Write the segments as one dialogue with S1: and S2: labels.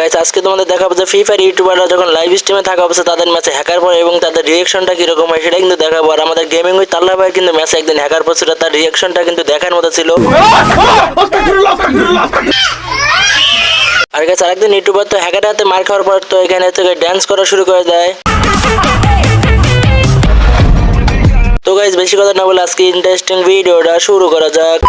S1: Guys আজকে তোমাদের দেখাবো যে ফ্রি ফায়ার ইউটিউবাররা যখন লাইভ স্ট্রিমে থাকা অবস্থা তাদের ম্যাচে হ্যাকার পরে এবং তাদের রিয়েকশনটা কীরকম হয় সেটা কিন্তু দেখাবো। আর আমাদের গেমিং উইথ তাল্লা ভাই কিন্তু ম্যাচে একদিন হ্যাকার পড়ছিল, তার রিয়েকশনটা কিন্তু দেখার মতো ছিল। আর গাছ আরেকদিন ইউটিউবার তো হ্যাকার হাতে মার খাওয়ার পর তো এখানে থেকে ড্যান্স করা শুরু করে দেয়। তো গাইজ বেশি কথা না বলে আজকে ইন্টারেস্টিং ভিডিওটা শুরু করা যাক।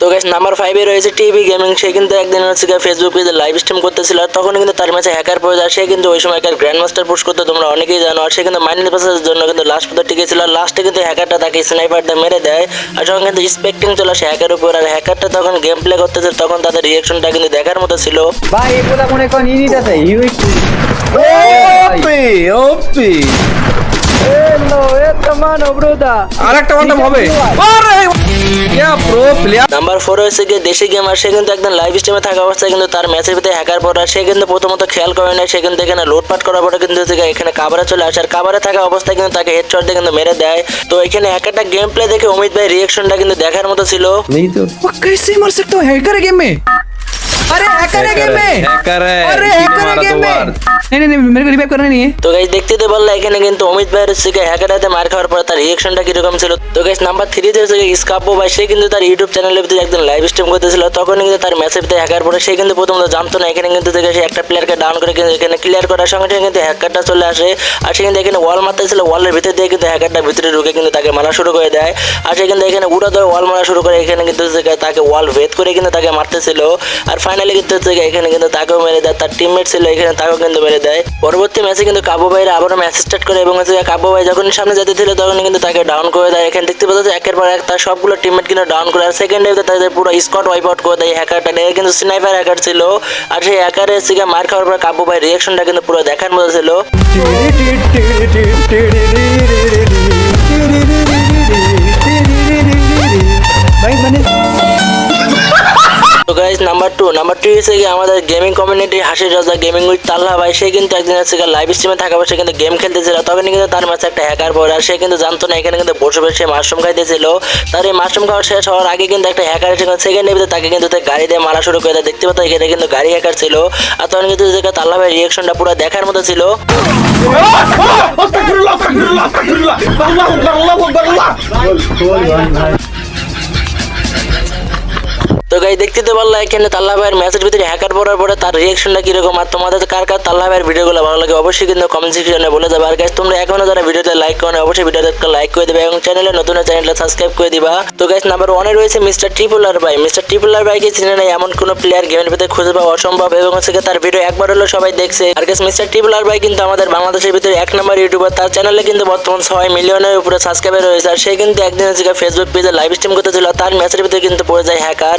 S1: তো গাইজ নাম্বার ফাইভে রয়েছে টিভি গেমিং সে কিন্তু একদিন হচ্ছে ফেসবুক পেজে লাইভ স্ট্রিম করতেছিল। আর তখন কিন্তু তার ম্যাচে হ্যাকার পড়ে যায়। সে কিন্তু ওই সময় গ্র্যান্ড মাস্টার পুশ করতে তোমরা অনেকেই জানো। আর সে কিন্তু মাইনের পাসের জন্য কিন্তু লাস্ট পর্যন্ত টিকে ছিল। আর লাস্টে কিন্তু হ্যাকারটা তাকে স্নাইপার দিয়ে মেরে দেয়। আর যখন কিন্তু স্পেক্টিং চলে আসে হ্যাকার উপর আর হ্যাকারটা তখন গেম প্লে করতেছে তখন তাদের রিয়েকশনটা কিন্তু দেখার মতো ছিল।
S2: ভাই এগুলা মনে করেন ইনিটাতে হিউই
S3: ওপি ওপি
S2: হ্যালো এ মানো ব্রোদা
S3: আরেকটা ওয়ান্টাম হবে। আরে প্রো প্লেয়ার
S1: নাম্বার ফোর হয়েছে গিয়ে দেশি গেমার সে কিন্তু একদম লাইভ স্ট্রিমে থাকা অবস্থায় কিন্তু তার ম্যাচের ভিতরে হ্যাকার পড়া সে কিন্তু প্রথমত খেয়াল করে না সে কিন্তু এখানে লুটপাট করার পরে কিন্তু হচ্ছে গিয়ে এখানে কাবারে চলে আসে আর কাবারে থাকা অবস্থায় কিন্তু তাকে হেডশট দিয়ে কিন্তু মেরে দেয় তো এখানে হ্যাকারটা গেম প্লে দেখে অমিত ভাই রিয়েকশনটা কিন্তু দেখার মতো ছিল
S3: नहीं तो वो कैसे मर सकते हो हैकर है गेम में अरे हैकर है गेम में
S4: हैकर है,
S3: अरे
S4: इसी
S3: हैकर है
S4: मारा
S3: गेम
S4: दो
S3: में
S4: बार।
S3: नहीं नहीं नहीं मेरे को रिवाइव करना नहीं है
S1: তো গাইজ দেখতে তো পারলে এখানে কিন্তু অমিত ভাইয়ের হচ্ছে গিয়ে হ্যাকার হাতে মার খাওয়ার পর তার রিয়েকশনটা কিরকম ছিল তো গাইজ নাম্বার থ্রিতে হচ্ছে গিয়ে স্কাপো ভাই সে কিন্তু তার ইউটিউব চ্যানেলের ভিতরে একদম লাইভ স্ট্রিম করতেছিল তখন কিন্তু তার ম্যাচের ভিতরে হ্যাকার পরে সে কিন্তু প্রথমত জানতো না এখানে কিন্তু থেকে সে একটা প্লেয়ারকে ডাউন করে কিন্তু এখানে ক্লিয়ার করার সঙ্গে সঙ্গে কিন্তু হ্যাকারটা চলে আসে আর সে কিন্তু এখানে ওয়াল মারতেছিল ওয়ালের ভিতর দিয়ে কিন্তু হ্যাকারটা ভিতরে ঢুকে কিন্তু তাকে মারা শুরু করে দেয় আর সে কিন্তু এখানে উড়া ধরে ওয়াল মারা শুরু করে এখানে কিন্তু হচ্ছে গিয়ে তাকে ওয়াল ভেদ করে কিন্তু তাকে মারতেছিল আর ফাইনালি কিন্তু হচ্ছে এখানে কিন্তু তাকেও মেরে দেয় তার টিমমেট ছিল এখানে তাকেও কিন্তু মেরে দেয় পরবর্তী ম্যাচে কিন্তু কাবু ভাইরা আবারও ম্যাচ স্টার্ট করে এবং হচ্ছে কাবু ভাই যখন সামনে যেতে ছিল তখন কিন্তু তাকে ডাউন করে দেয় এখানে দেখতে পাচ্ছ একের পর এক তার সবগুলো টিমমেট কিন্তু ডাউন করে আর সেকেন্ড ডেতে তাদের পুরো স্কট ওয়াইপ আউট করে দেয় হ্যাকারটা এটা কিন্তু স্নাইপার হ্যাকার ছিল আর সেই হ্যাকারের হচ্ছে গিয়ে মার খাওয়ার পর কাবু ভাই রিয়াকশনটা কিন্তু পুরো দেখার মতো ছিল তো guys number two number two হচ্ছে গিয়ে আমাদের গেমিং কমিউনিটি হাসির রাজা গেমিং উইথ তাল্লা ভাই। সে কিন্তু একদিন হচ্ছে লাইভ স্ট্রিমে থাকা সে কিন্তু গেম খেলতেছিল। তখন কিন্তু তার ম্যাচে একটা হ্যাকার পড়ে আর সে কিন্তু জানতো না, এখানে কিন্তু বসে বসে মাশরুম খাইতেছিল। তার এই মাশরুম খাওয়া শেষ হওয়ার আগে কিন্তু একটা হ্যাকার এসে সেকেন্ড ভিতরে তাকে কিন্তু গাড়ি দিয়ে মারা শুরু করে দেখতে পাতো এখানে কিন্তু গাড়ি হ্যাকার ছিল। আর তখন কিন্তু তাল্লা ভাই রিয়েকশনটা পুরো দেখার মতো ছিল। গাই দেখতে তো পারলা এখানে তাল্লা ভাইয়ের ম্যাচের ভিতরে হ্যাকার পড়ার পরে তার রিয়েকশনটা কীরকম আর তোমাদের কার কার তাল্লা ভাইয়ের ভিডিওগুলো ভালো লাগে অবশ্যই কিন্তু কমেন্ট সেকশনে বলে যাবে। আর গাইস তোমরা এখনও যারা ভিডিওতে লাইক করো অবশ্যই ভিডিওতে লাইক করে দেবে এবং চ্যানেলে নতুন চ্যানেলটা সাবস্ক্রাইব করে দিবা। তো গাইস নাম্বার ওয়ানে রয়েছে মিস্টার ট্রিপুলার ভাই। মিস্টার ট্রিপুলার ভাইকে চিনে নাই এমন কোনো প্লেয়ার গেমের ভিতরে খুঁজে পাওয়া অসম্ভব এবং হচ্ছে তার ভিডিও একবার হলো সবাই দেখছে। আর গাইস মিস্টার ট্রিপুলার ভাই কিন্তু আমাদের বাংলাদেশের ভিতরে এক নম্বর ইউটিউবার তার চ্যানেলে কিন্তু বর্তমান ছয় মিলিয়নের উপরে সাবস্ক্রাইবার রয়েছে। আর সে কিন্তু একদিন ফেসবুক পেজে লাইভ স্ট্রিম করতেছিল, তার ম্যাচের ভিতরে কিন্তু পড়ে যায় হ্যাকার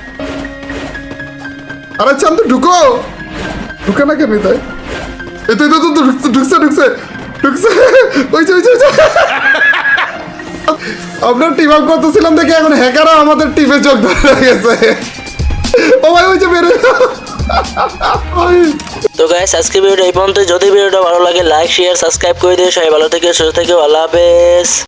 S1: আরে
S5: চান্দ ঢুকো। ঢুকে না কেন তাই তো তো তো ঢুকছে ঢুকছে ঢুকছে ওইছে ওইছে ওইছে। আমরা টিম আপ করতেছিলাম দেখে এখন হ্যাকাররা আমাদের টিমে যোগ ধরে গেছে ও ভাই ওই যে বেরো
S1: তো গাইস আজকে ভিডিওটা এই পর্যন্ত যদি ভিডিওটা ভালো লাগে লাইক শেয়ার সাবস্ক্রাইব করে দিয়ে সবাই ভালো থেকে, সুস্থ থেকে। আল্লাহ হাফেজ।